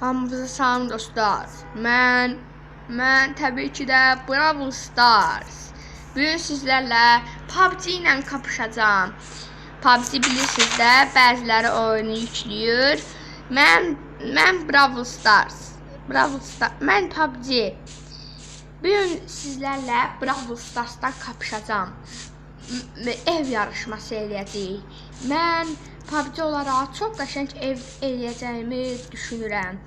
Hamınıza salam dostlar. Mən mən təbii ki də Brawl Stars. Bu gün sizlərlə PUBG ilə kapışacağam. PUBG bilirsiniz də, bəziləri oyunu yükləyir. Mən mən Brawl Stars. Brawl Stars. Mən PUBG. Bu gün sizlərlə Brawl Stars'tan kapışacağam. Ev yarışması eləyəcəyik. Mən PUBG olaraq çox qəşəng ev eləyəcəyimi düşünürəm.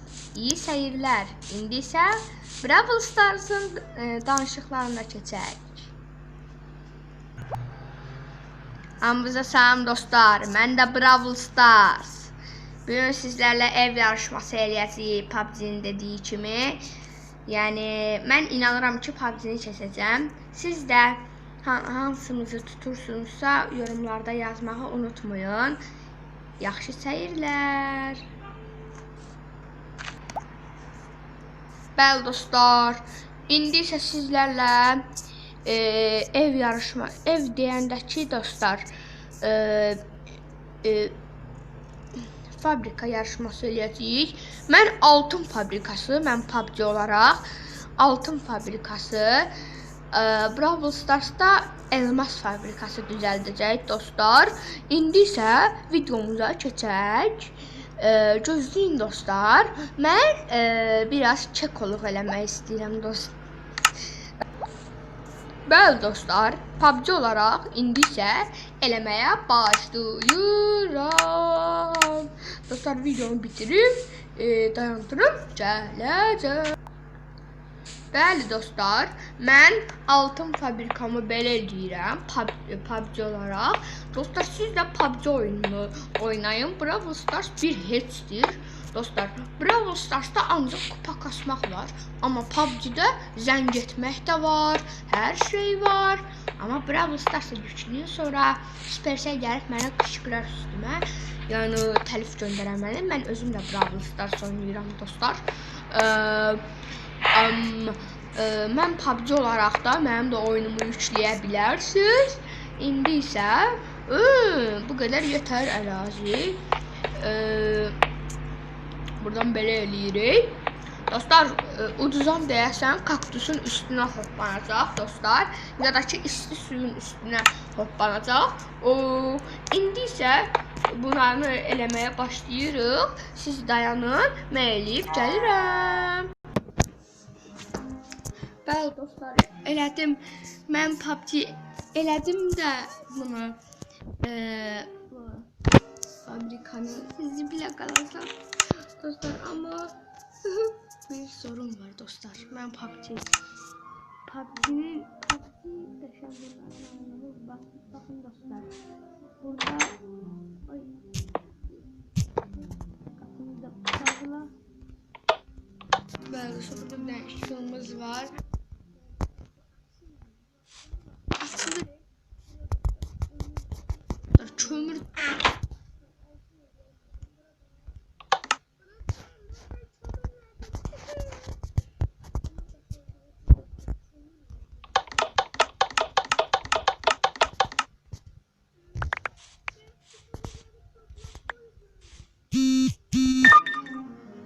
İyi seyirlər. İndi isə Brawl Stars'ın e, danışıqlarına keçək. Hamınıza salam dostlar. Mən də Brawl Stars. Bu gün sizlərlə ev yarışması eləyəcəyik PUBG-nin dediyi kimi. Yəni mən inanıram ki, PUBG-ni keçəcəm. Siz də ha- hansınızı tutursunuzsa yorumlarda yazmağı unutmayın. Yaxşı seyirlər. Bəli dostlar, indi isə sizlərlə e, ev yarışma, ev deyəndəki dostlar, e, e, fabrika yarışması eləyəcəyik. Mən altın fabrikası, mən PUBG olaraq altın fabrikası, Brawl Stars'da elmas fabrikası düzəldəcək dostlar. İndi isə videomuza keçək. E, gözləyin dostlar. Mən e, biraz kekoluq eləmək istəyirəm dost. Bəli dostlar, PUBG olaraq indi isə eləməyə başlayıram. Dostlar videonu bitirib, e, dayandırıb gələcəm. Bəli dostlar, mən altın fabrikamı belə eləyirəm PUBG, olaraq. Dostlar siz də PUBG oyununu oynayın. Brawl Stars bir heçdir. Dostlar, Brawl Stars'da ancaq kupa kasmaq var. Amma PUBG-də zəng etmək də var, hər şey var. Amma Brawl Stars-a yükləyən sonra Supercell gəlib mənə qışqırar üstümə. Yəni təlif göndərər mənə. Mən özüm də Brawl Stars oynayıram dostlar. Eee Am, e, mən PUBG olaraq da mənim də oyunumu yükləyə bilərsiniz. İndi isə e, bu qədər yetər ərazi. E, buradan belə eləyirik. Dostlar, e, uduzan deyəsən kaktusun üstünə hoppanacaq dostlar. Ya da ki isti suyun üstünə hoppanacaq. O, indi isə bunları eləməyə başlayırıq. Siz dayanın, mən eləyib gəlirəm. Bəli dostlar, elədim. Mən PUBG elədim də bunu. Eee bu fabrikanı sizi bilə qalacaq. Dostlar, amma bir sorun var dostlar. Mən PUBG PUBG-nin PUBG qəşənglərini baxın, baxın dostlar. Burada ay qapını da bağla. Bəli, sonra bir işığımız var. Kömür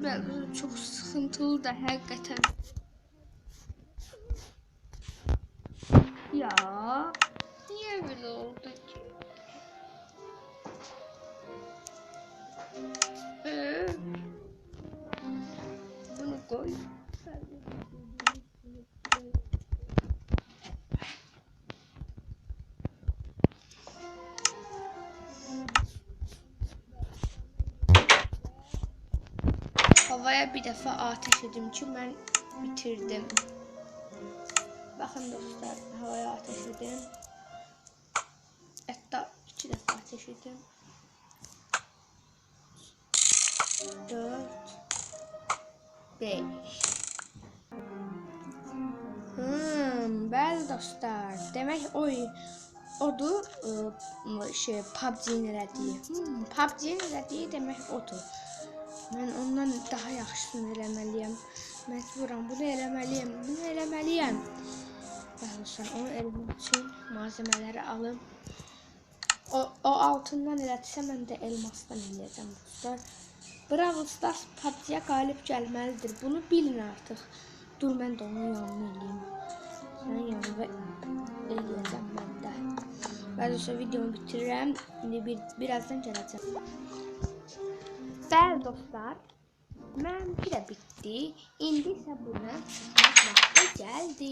Bəli, çox sıxıntılıdır həqiqətən. Bir defa ateş edim ki ben bitirdim. Bakın dostlar havaya ateş edim. Hatta iki defa ateş edim. Dört. Beş. Hmm, bəli dostlar. Demək oy odur ıı, şey PUBG-nin elədiyi. Hmm, PUBG-nin elədiyi demək odur. Mən ondan daha yaxşısını eləməliyəm. Məcburam bunu eləməliyəm. Bunu eləməliyəm. Dostlar, onu eləmək üçün malzəmələri alım. O, o altından elədirsə mən də elmasdan eləyəcəm dostlar. Brawl Stars PUBG-yə qalib gəlməlidir. Bunu bilin artıq. Dur mən də onun yanına eləyim. Sənin yanına eləyəcəm mən də. Sonra videomu bitirirəm. İndi bir, birazdan gələcəm. Bəli dostlar, mənimki də bitdi. İndi isə buna çıxmaq vaxtı gəldi.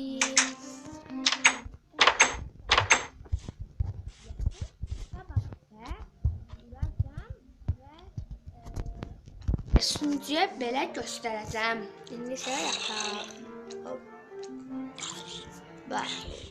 Sunucuya belə göstərəcəm. İndi isə yataq. Bax.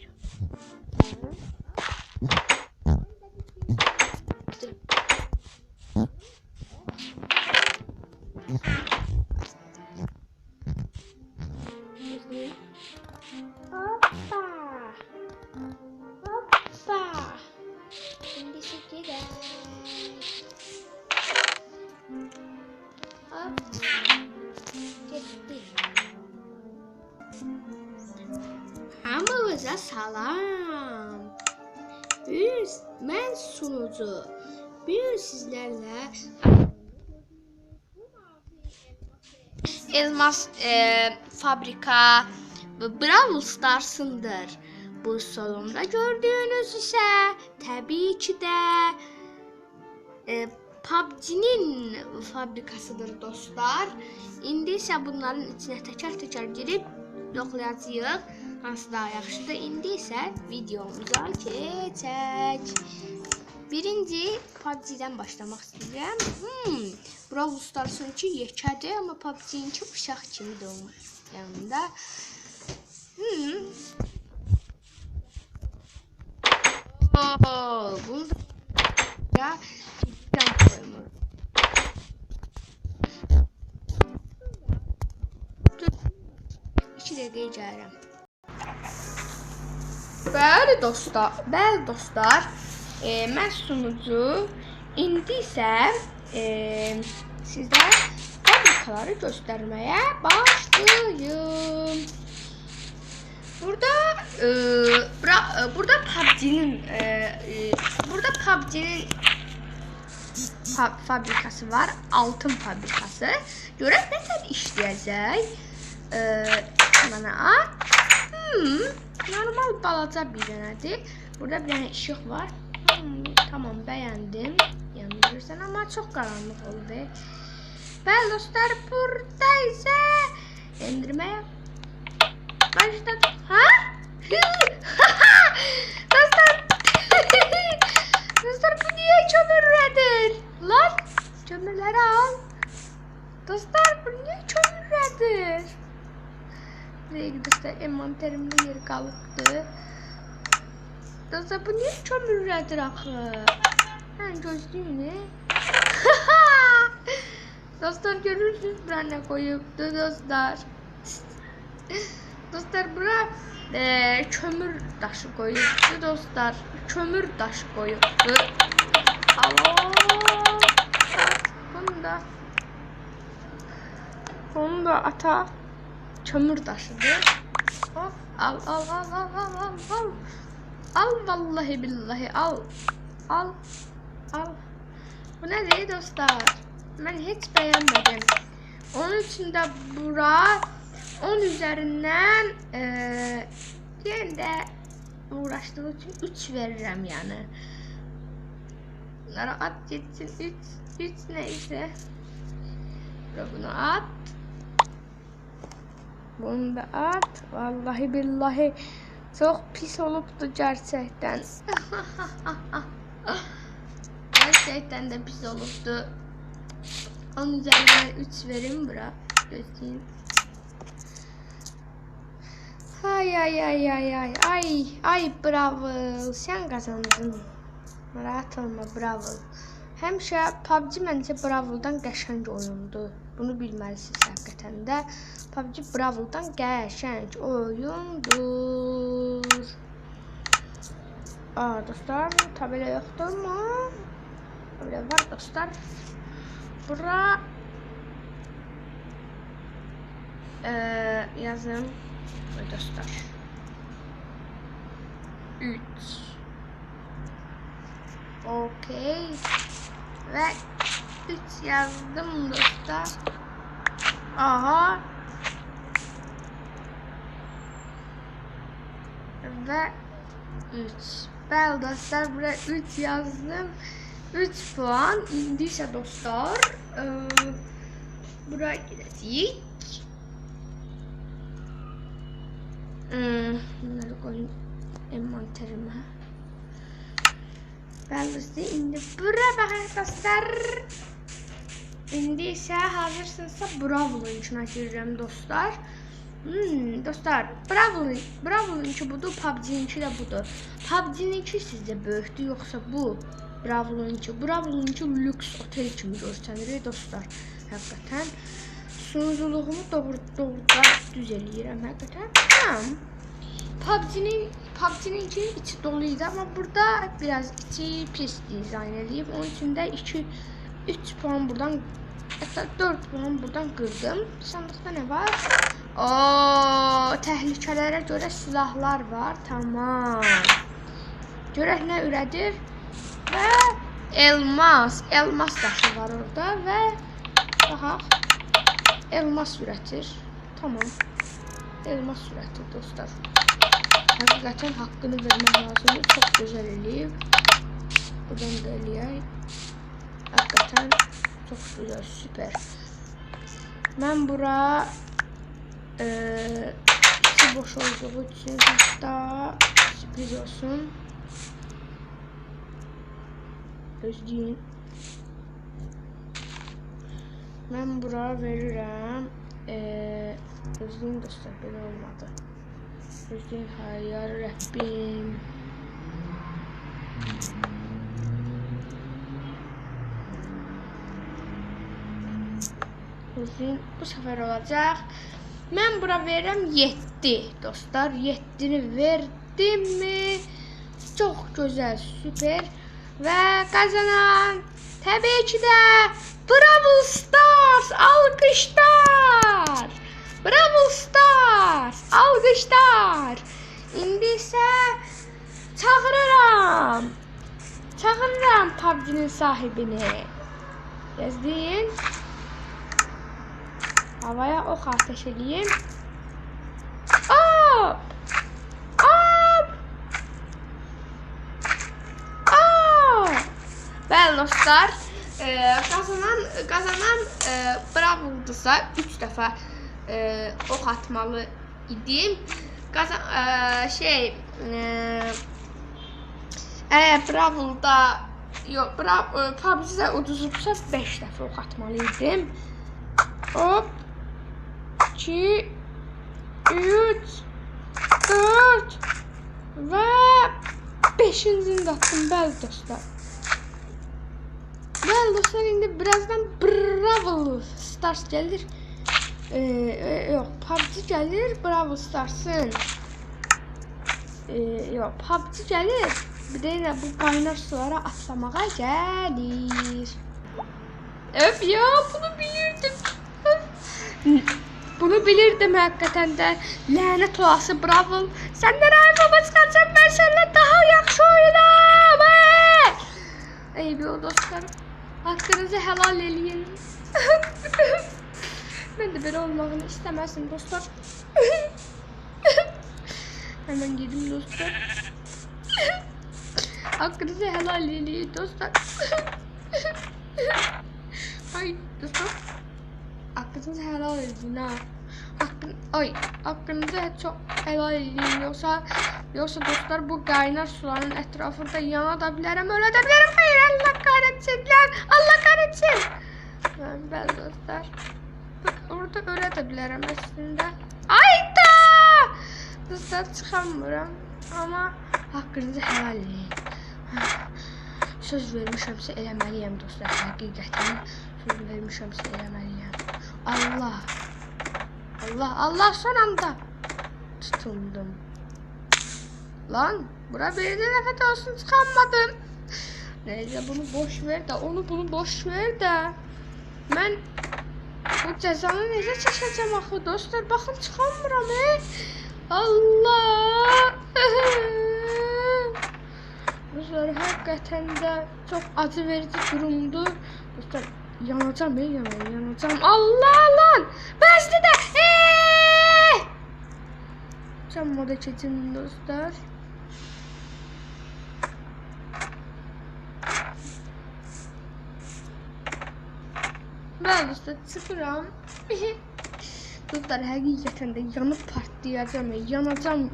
Sunucu. Bir sizlərlə Elmas e, fabrika Brawl Stars'ındır. Bu solumda gördüğünüz ise tabii ki de e, PUBG'nin fabrikasıdır dostlar. İndi isə bunların içine teker-teker girip yoxlayacağıq. Hansı daha yaxşıdır. İndi isə videomuza keçək. Birinci PUBG-dən başlamaq istəyirəm. Hmm, Brawl Stars-ınki yekədir, amma PUBG-inki uşaq kimidir onun yanında. Hmm. Oo, bunu da ya cidden koymur. Dur. Gəlirəm. Bəli dostlar, bəli dostlar. E, mən sunucu. İndi isə e, sizə fabrikaları göstərməyə başlayım. Burada e, bura, e, burada PUBG'nin e, e, burada PUBG'nin fa fabrikası var. Altın fabrikası. Görək nə tər işləyəcək. E, bana at. Hmm, normal balaca bir dənədir. Burada bir dənə işıq var. Hmm, tamam beğendim. Yanılırsan ama çok karanlık oldu. Bəli dostlar burada ise endirmeye başladım. Ha? dostlar dostlar bu niye kömürledin? Lan kömürleri al. Dostlar bu niye kömürledin? Buraya dostlar envanterimde yer kalıptı. Dostlar bu niye kömürlədir axı? Hə, gözlüyünü. dostlar görürsünüz bura nə qoyubdu dostlar. dostlar bura e, kömür daşı qoyubdu dostlar. Kömür daşı qoyubdu. Alo. Bunu da onu da ata kömür daşıdır. Hop, al al al al al al al. Al vallahi billahi al. Al. Al. Bu ne değil dostlar? Ben hiç beğenmedim. Onun için de bura 10 üzerinden eee diğer de uğraştığı için 3 veririm yani. Bunlara at gitsin 3 3 neyse. Bunu at. Bunu da at. Vallahi billahi çok pis olupdu gerçekten. gerçekten de pis olupdu. Onun üzerinden 3 verim bura. Göstereyim. Ay ay ay ay ay ay ay bravo sen kazandın. Rahat olma bravo. Həmişə PUBG məncə Brawl-dan qəşəng. Bunu bilməlisiniz həqiqətən də. PUBG Brawl-dan qəşəng oyundur. Aa dostlar, tabela yoxdur mu? Tabela var dostlar. Bura eee yazım Ay dostlar. 3 Okey. Ve 3 yazdım dostlar. Aha. Ve 3. Bəli dostlar, buraya 3 yazdım. 3 puan. İndi isə dostlar, e, buraya gidəcəyik. Hmm, bunları koyayım envanterime. Bəli dostlar, indi bura baxın dostlar. İndi isə hazırsınızsa Bravo'nun içine girirəm dostlar. Hmm, dostlar, Bravo'nun Bravo'nunki budur, PUBG-ninki də budur. PUBG-ninki sizcə böyükdür yoxsa bu? Bravo'nunki. Bravo'nunki lüks otel kimi göstərir dostlar. Həqiqətən sunuculuğumu doğru doğruda düz eləyirəm həqiqətən. Həm PUBG-nin PUBG-ninkinin içi doluydu ama burada biraz içi pis dizayn edilib. Onun için de 2 3 puan buradan hatta 4 puan buradan kırdım. Sandıkta ne var? Oo, təhlükələrə görə silahlar var. Tamam. Görək nə ürədir? Və elmas, elmas daşı var orada və baxaq. Elmas ürətir. Tamam. Elmas ürətir dostlar. Hakikaten hakkını vermek lazım. Çok güzel eləyib. Buradan da eləyək. Hakikaten çok güzel, süper. Ben bura eee içi boş olduğu için hatta sürpriz olsun. Özdeyin. Ben bura verirəm. Eee özdeyin dostlar belə olmadı. Özdeyin hayır Rabbim. uzun bu səfər olacaq. Mən bura verirəm 7 dostlar. 7-ni verdimmi? Çox gözəl, süper. Və qazanan təbii ki də Brawl Stars alqışlar. Brawl Stars alqışlar. İndi isə çağırıram. Çağırıram PUBG-nin sahibini. Yazın. Havaya ok ateş edeyim. Hop! Hop! Hop! Bəli dostlar, e, qazanan qazanan e, Bravo-dusa 3 dəfə e, ox atmalı idim. Qazan e, şey e, əgər Bravo-da yox, Bravo e, PUBG-də uduzubsa 5 dəfə ox atmalı idim. Hop. 2 3 4 və 5-ci də atdım bəli dostlar. Bəli dostlar indi birazdan Bravo Stars gəlir. Ee, e, yox, PUBG gəlir, Bravo Starsın. Ee, yox, PUBG gəlir. Bir də yenə bu qaynar sulara atlamağa gəlir. Öf ya bunu bilirdim. Bunu bilirdim hakikaten de. Lanet olası Bravo. Senden ayrılmak çıkarsan ben seninle daha yaxşı oynam. Ey bir dostlarım. Hakkınızı helal eləyin. ben de böyle olmağını istemezdim dostlar. Hemen girdim dostlar. Hakkınızı helal eləyin dostlar. Ay dostlar. haqqınızı helal edin ha. Haqqın, ay, haqqınızı çox helal edin. Yoxsa yoxsa dostlar bu qaynar suların ətrafında yana da bilərəm, ölə də bilərəm. Hayır, Allah kahretsinlər. Allah kahretsin. Mən bəli dostlar. Orada ölə də bilərəm əslində. Ayda! Dostlar çıxamıram. Amma haqqınızı helal edin. Söz vermişəmsə eləməliyəm dostlar. Həqiqətən söz vermişəmsə eləməliyəm. Allah. Allah, Allah son anda tutundum. Lan, bura bir de nefes olsun çıkamadım. Neyse bunu boş ver de, onu bunu boş ver de. Ben bu cezanı necə çəkəcəm axı dostlar? Baxın çıxamıram, he. Allah. Dostlar hakikaten de çok acı verici durumdu. Dostlar yanacağım, ey yanacağım, yanacağım. Allah lan! Də! Eee! Can moda keçin dostlar. Ben dostlar çıkıram. dostlar həqiqətən də yanıb partlayacağım, yanacağım.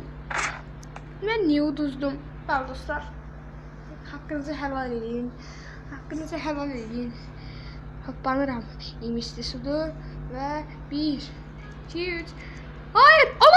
Mən niyə uduzdum? Bəli dostlar. Haqqınızı helal edin. Haqqınızı helal edin. Hoppanıram. İmişli sudur ve bir, iki, üç. Hayır! Ama